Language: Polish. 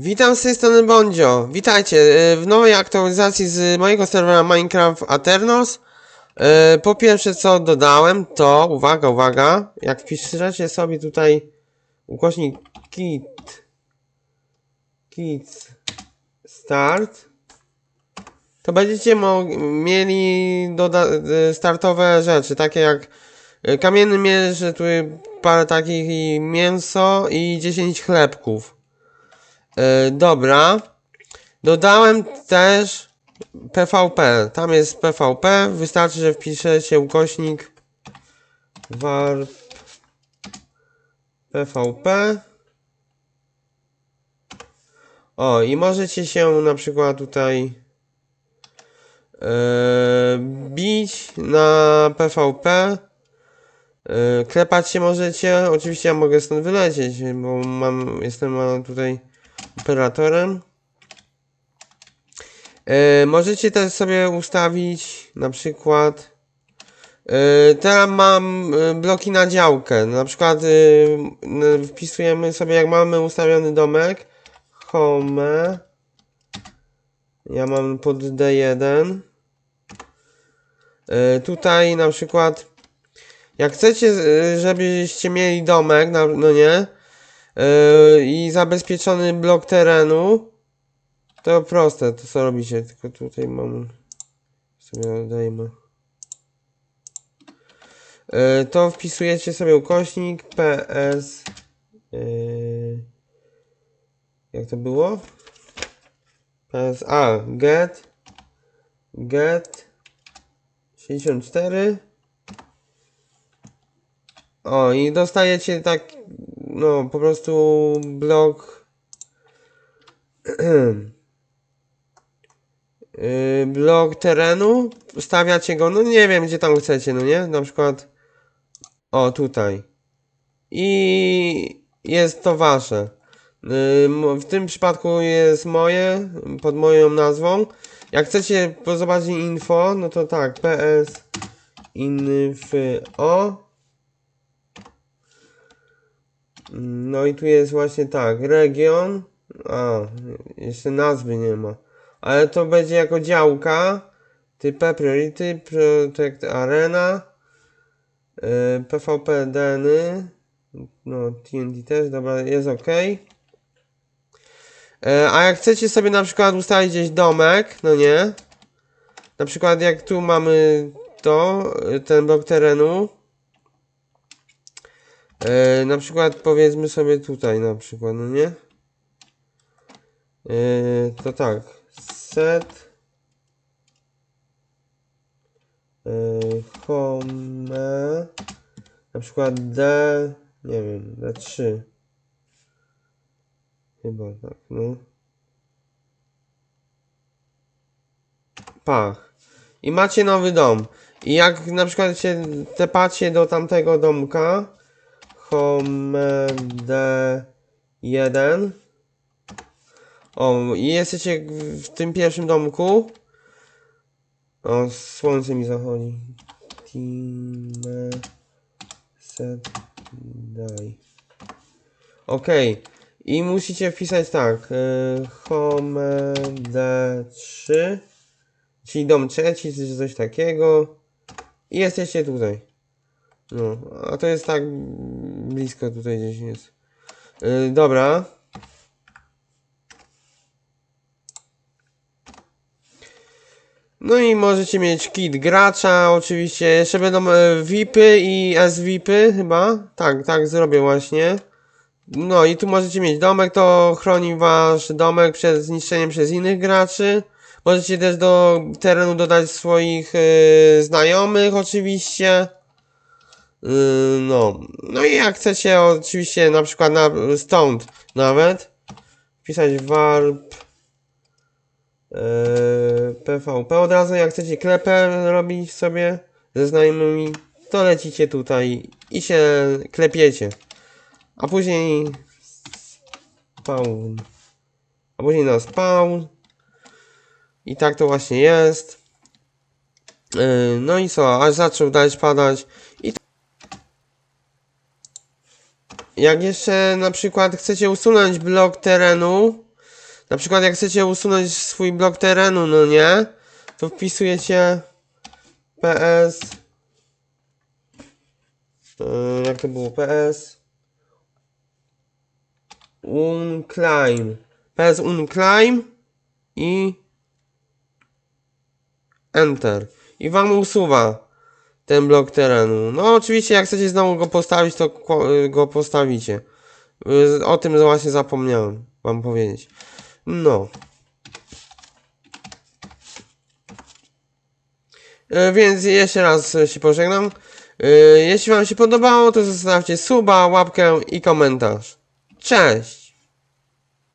Witam z tej strony Bondzio. Witajcie y, w nowej aktualizacji z mojego serwera Minecraft Aternos. Y, Po pierwsze co dodałem to, uwaga, uwaga, jak wpiszecie sobie tutaj ukośnik kit kit start to będziecie mieli y, startowe rzeczy, takie jak kamienny mierz, tu parę takich i mięso i 10 chlebków. E, dobra. Dodałem też PVP. Tam jest PVP. Wystarczy, że wpiszecie ukośnik warp PVP. O, i możecie się na przykład tutaj e, bić na PVP. E, klepać się możecie. Oczywiście ja mogę stąd wylecieć, bo mam, jestem tutaj operatorem. E, możecie też sobie ustawić na przykład e, teraz mam e, bloki na działkę. Na przykład wpisujemy sobie jak mamy ustawiony domek home ja mam pod D1 e, tutaj na przykład jak chcecie, żebyście mieli domek, no nie, Yy, i zabezpieczony blok terenu, to proste, to co robicie, tylko tutaj mam, sobie odejmę. Yy, To wpisujecie sobie ukośnik ps, yy, jak to było? ps, a, get, get, 64, o i dostajecie tak, no po prostu blok yy, blok terenu? Stawiacie go, no nie wiem gdzie tam chcecie, no nie? Na przykład o tutaj. I jest to wasze. Mo- w tym przypadku jest moje pod moją nazwą. Jak chcecie zobaczyć info, no to tak ps info No i tu jest właśnie tak, region. A, jeszcze nazwy nie ma. Ale to będzie jako działka. Type Priority, Protect Arena. Yy, PvP Deny. No, TNT też, dobra, jest ok. Yy, a jak chcecie sobie na przykład ustawić gdzieś domek, no nie? Na przykład jak tu mamy to, yy, ten blok terenu. E, na przykład powiedzmy sobie tutaj na przykład, no nie? E, to tak. Set e, home na przykład D nie wiem, D3 chyba tak, no pach i macie nowy dom i jak na przykład się tepacie do tamtego domka Home D1. O, i jesteście w tym pierwszym domku. O, słońce mi zachodzi. Team set daj. Okej. I musicie wpisać tak. y, Home D3. Czyli dom trzeci, czy coś takiego. I jesteście tutaj. No, a to jest tak blisko tutaj gdzieś jest. Yy, dobra. No i możecie mieć kit gracza, oczywiście. Jeszcze będą e, VIPy i SVIPy chyba. Tak, tak zrobię właśnie. No i tu możecie mieć domek, to chroni wasz domek przed zniszczeniem przez innych graczy. Możecie też do terenu dodać swoich e, znajomych oczywiście. Yy, No, no i jak chcecie oczywiście na przykład na, stąd nawet wpisać warp yy, PVP od razu jak chcecie klepę robić sobie ze znajomymi to lecicie tutaj i się klepiecie. A później spawn. A później na spawn. I tak to właśnie jest. Yy, no i co, aż zaczął dać padać Jak jeszcze na przykład chcecie usunąć blok terenu, Na przykład jak chcecie usunąć swój blok terenu, no nie? To wpisujecie PS yy, jak to było? PS unclimb PS unclimb i Enter. I wam usuwa ten blok terenu. No oczywiście jak chcecie znowu go postawić, to y, go postawicie. Y, O tym właśnie zapomniałem wam powiedzieć. No. Y, Więc jeszcze raz się pożegnam. Jeśli wam się podobało, to zostawcie suba, łapkę i komentarz. Cześć!